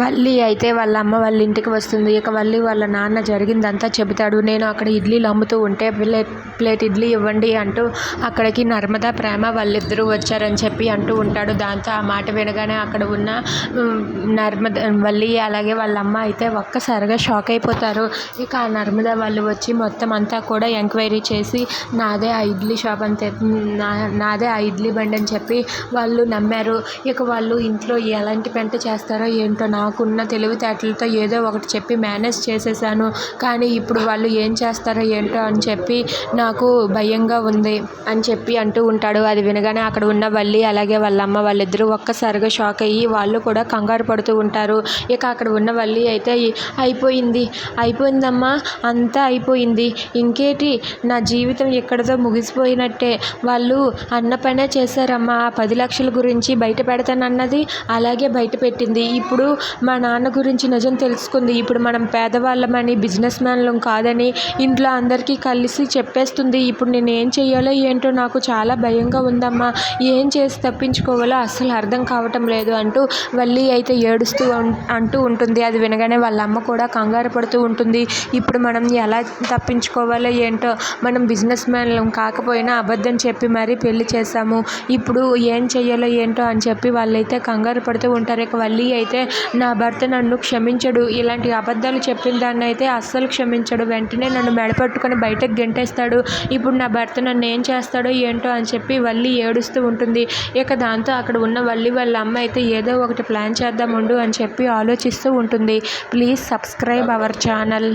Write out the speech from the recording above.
వల్లి అయితే వాళ్ళ అమ్మ వాళ్ళ ఇంటికి వస్తుంది. ఇక వల్లి వాళ్ళ నాన్న జరిగిందంతా చెబుతాడు. నేను అక్కడ ఇడ్లీలు అమ్ముతూ ఉంటే ప్లేట్ ప్లేట్ ఇడ్లీ ఇవ్వండి అంటూ అక్కడికి నర్మదా ప్రేమ వాళ్ళిద్దరూ వచ్చారని చెప్పి అంటూ ఉంటాడు. దాంతో ఆ మాట వినగానే అక్కడ ఉన్న నర్మద వల్లి అలాగే వాళ్ళ అమ్మ అయితే ఒక్కసారిగా షాక్ అయిపోతారు. ఇక ఆ నర్మదా వాళ్ళు వచ్చి మొత్తం అంతా కూడా ఎంక్వైరీ చేసి నాదే ఆ ఇడ్లీ షాప్ అంతే నా నాదే ఆ ఇడ్లీ బండి అని చెప్పి వాళ్ళు నమ్మారు. ఇక వాళ్ళు ఇంట్లో ఎలాంటి పెంట చేస్తారో ఏంటో నాకున్న తెలివితేటలతో ఏదో ఒకటి చెప్పి మేనేజ్ చేసేసాను. కానీ ఇప్పుడు వాళ్ళు ఏం చేస్తారో ఏంటో అని చెప్పి నాకు భయంగా ఉంది అని చెప్పి అంటూ ఉంటాడు. అది వినగానే అక్కడ ఉన్న వల్లి అలాగే వాళ్ళ అమ్మ వాళ్ళిద్దరూ ఒక్కసారిగా షాక్ అయ్యి వాళ్ళు కూడా కంగారు పడుతూ ఉంటారు. ఇక అక్కడ ఉన్న వల్లి అయితే అయిపోయింది. అయిపోయిందమ్మా అంతా అయిపోయింది. ఇంకేటి? నా జీవితం ఎక్కడితో ముగిసిపోయినట్టే. వాళ్ళు అన్న పనే చేశారమ్మా. ఆ పది లక్షల గురించి బయట పెడతానన్నది అలాగే బయట పెట్టింది. ఇప్పుడు మా నాన్న గురించి నిజం తెలుసుకుంది. ఇప్పుడు మనం పేదవాళ్ళమని బిజినెస్ మ్యాన్లం కాదని ఇంట్లో అందరికీ కలిసి చెప్పేస్తుంది. ఇప్పుడు నేను ఏం చెయ్యాలో ఏంటో నాకు చాలా భయంగా ఉందమ్మా. ఏం చేసి తప్పించుకోవాలో అస్సలు అర్థం కావటం లేదు అంటూ వల్లి అయితే ఏడుస్తూ అంటూ ఉంటుంది. అది వినగానే వాళ్ళ అమ్మ కూడా కంగారు పడుతూ ఉంటుంది. ఇప్పుడు మనం ఎలా తప్పించుకోవాలో ఏంటో మనం బిజినెస్ మ్యాన్లం కాకపోయినా అబద్ధం చెప్పి మరీ పెళ్ళి చేశాము. ఇప్పుడు ఏం చెయ్యాలో ఏంటో అని చెప్పి వాళ్ళైతే కంగారు పడుతూ ఉంటారు. ఇక వల్లి అయితే నా భర్త నన్ను క్షమించడు. ఇలాంటి అబద్ధాలు చెప్పిన దాన్ని అయితే అస్సలు క్షమించడు. వెంటనే నన్ను మెడపట్టుకొని బయటకు గెంటేస్తాడు. ఇప్పుడు నా భర్త నన్ను ఏం చేస్తాడో ఏంటో అని చెప్పి వల్లి ఏడుస్తూ ఉంటుంది. ఇక దాంతో అక్కడ ఉన్న వల్లి వాళ్ళ అమ్మ అయితే ఏదో ఒకటి ప్లాన్ చేద్దాం ఉండు అని చెప్పి ఆలోచిస్తూ ఉంటుంది. Please subscribe our channel.